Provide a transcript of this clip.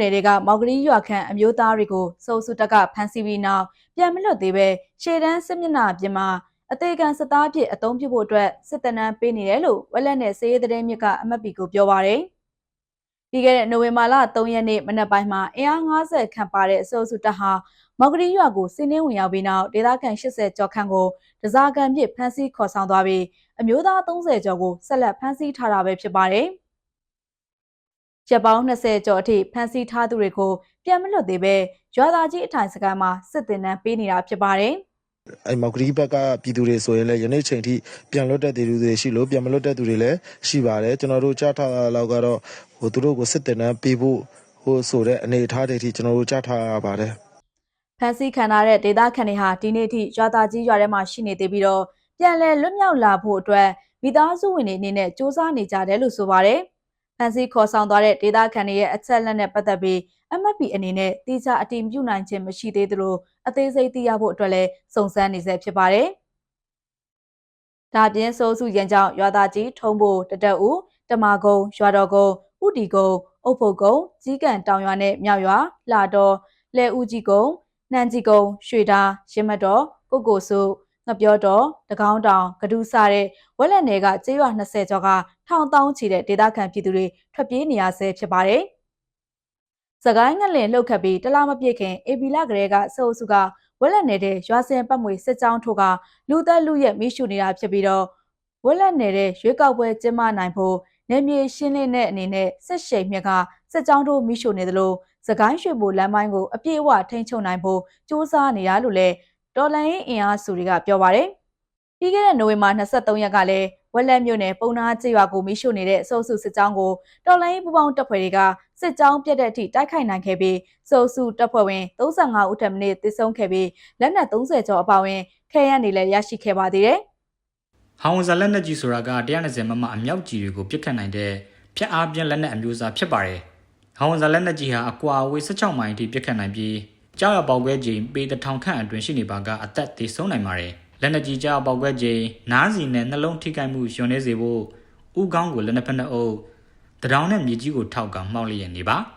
မြို့နယ်တွေကမော်ဂရီရွာခန့်အမျိုးသားတွေကိုစုံစုတက်ကဖမ်းဆီးပြီးနောက်ပြန်မလွတ်သေးပဲရှေ့တန်းစစ်မျက်နှာပြင်မှာအသေးခံစစ်သားအဖြစ်အသုံးပြုဖို့အတွက်စစ်တနန်းပေးနေတယ်လို့ဝက်လက်နဲ့စေရေးသတင်းမြစ်ကအမတ်ပီကိုပြောပါရယ်ပြီးခဲ့တဲ့နိုဝင်ဘာလ3ရက်နေ့မနက်ပိုင်းမှာအင်အား50ခန့်ပါတဲ့အစိုးစုတပ်ဟာမော်ဂရီရွာကိုစီးနှင်းဝင်ရောက်ပြီးနောက်ဒေသခံ80ကျော်ခန့်ကိုဒဇာကန်ပြစ်ဖမ်းဆီးခေါ်ဆောင်သွားပြီးအမျိုးသား30ကျော်ကိုဆက်လက်ဖမ်းဆီးထားတာပဲဖြစ်ပါတယ်။ ရက်ပေါင်း20ကျော်အထိဖမ်းဆီးထားသူတွေကိုပြန်မလွတ်သေးပဲရွာသားကြီးအထိုင်စကန်မှာစစ်တင်နှန်းပေးနေတာဖြစ်ပါတယ်။အဲ့မော်ဂရီဘက်ကပြည်သူတွေဆိုရင်လည်းယနေ့ချိန်ထိပြန်လွတ်တဲ့သူတွေရှိလို့ပြန်မလွတ်တဲ့သူတွေလည်းရှိပါတယ်ကျွန်တော်တို့ကြားထားတာလောက်ကတော့ဟိုသူတို့ကိုစစ်တင်နှန်းပေးဖို့ဟိုဆိုတဲ့အနေအထားတွေထိကျွန်တော်တို့ကြားထားရပါတယ်ဖန်ဆီးခံထားတဲ့ဒေသခံတွေဟာဒီနေ့ထိရွာသားကြီးရွာထဲမှာရှိနေသေးပြီးတော့ပြန်လည်လွတ်မြောက်လာဖို့အတွက်မိသားစုဝင်တွေအနေနဲ့စ조사နေကြတယ်လို့ဆိုပါတယ်။ ဖန်ဆီးခေါ်ဆောင်သွားတဲ့ဒေသခံတွေရဲ့အချက်လက်နဲ့ပတ်သက်ပြီး MFP အနေနဲ့တိကျအတိမပြုနိုင်ခြင်းမရှိသေးသလိုအသေးစိတ်သိရဖို့အတွက်လည်းစုံစမ်းနေဆဲဖြစ်ပါတယ်။ဒါပြင်စိုးစုရန်ကြောင့်ရွာသားကြီးထုံးဖို့တတက်ဦးတမာကုံရွာတော်ကုံဥတီကုံအုတ်ဖို့ကုံကြီးကန်တောင်ရွာနဲ့မြောက်ရွာလာတော်လဲဦးကြီးကုံနှမ်းကြီးကုံရွှေတာရင်းမတော်ကိုကိုစု ငပြောတော်တကောင်းတောင်ကဒူးစားတဲ့ဝက်လက်နယ်ကကျေးရွာ20ကျော်ကထောင်တောင်းချီတဲ့ဒေသခံပြည်သူတွေထွက်ပြေးနေရဆဲဖြစ်ပါတယ်။စကိုင်းငလင်လှုပ်ခတ်ပြီးတလားမပြည့်ခင်အေပီလာကလေးကစအုပ်စုကဝက်လက်နယ်တဲ့ရွာစင်ပတ်မွေစစ်ကြောင်းထိုးကလူသက်လူရဲ့မိရှုနေတာဖြစ်ပြီးတော့ဝက်လက်နယ်တဲ့ရွေးကောက်ပွဲကျင်းပနိုင်ဖို့နေမြေရှင်းလင်းတဲ့အနေနဲ့စစ်ရှိန်မြက်ကစစ်ကြောင်းတို့မိရှုနေသလိုစကိုင်းရွှေဘိုလမ်းပိုင်းကိုအပြည့်အဝထိန်းချုပ်နိုင်ဖို့စူးစမ်းနေရလို့လည်း တော်လိုင်းအင်အားစုတွေကပြောပါတယ်။ပြီးခဲ့တဲ့နိုဝင်ဘာ23ရက်ကလည်းဝက်လက်မြို့နယ်ပုံနာကျေးရွာကိုမိရှုနေတဲ့အစိုးစုစစ်ကြောင်းကိုတော်လိုင်းပူပေါင်းတပ်ဖွဲ့တွေကစစ်ကြောင်းပြတ်တဲ့အထိတိုက်ခိုက်နိုင်ခဲ့ပြီးစိုးစုတပ်ဖွဲ့ဝင်35ဦးထပ်မံတေဆုံးခဲ့ပြီးလက်နက်30ကျော်အပါအဝင်ခဲရန်တွေလည်းရရှိခဲ့ပါသေးတယ်။ဟောင်ဝန်ဇာလက်နက်ကြီးဆိုတာက120မမအမြောက်ကြီးတွေကိုပစ်ခတ်နိုင်တဲ့ဖျက်အားပြင်းလက်နက်အမျိုးအစားဖြစ်ပါတယ်။ဟောင်ဝန်ဇာလက်နက်ကြီးဟာအကွာအဝေး16မိုင်အထိပစ်ခတ်နိုင်ပြီး ကြောက်ရပေါက်ကွဲချိန်ပေတထောင်ခန့်အတွင်းရှိနေပါကအသက်သေဆုံးနိုင်ပါတယ်။လက်နက်ကြီးကြောက်ပေါက်ကွဲချိန်နားစီနဲ့နှလုံးထိခိုက်မှုလျော်နေစေဖို့ဥကောင်းကိုလက်နက်ဖက်နှအုပ်တရောင်နဲ့မြေကြီးကိုထောက်ကမှောက်လျက်နေပါ။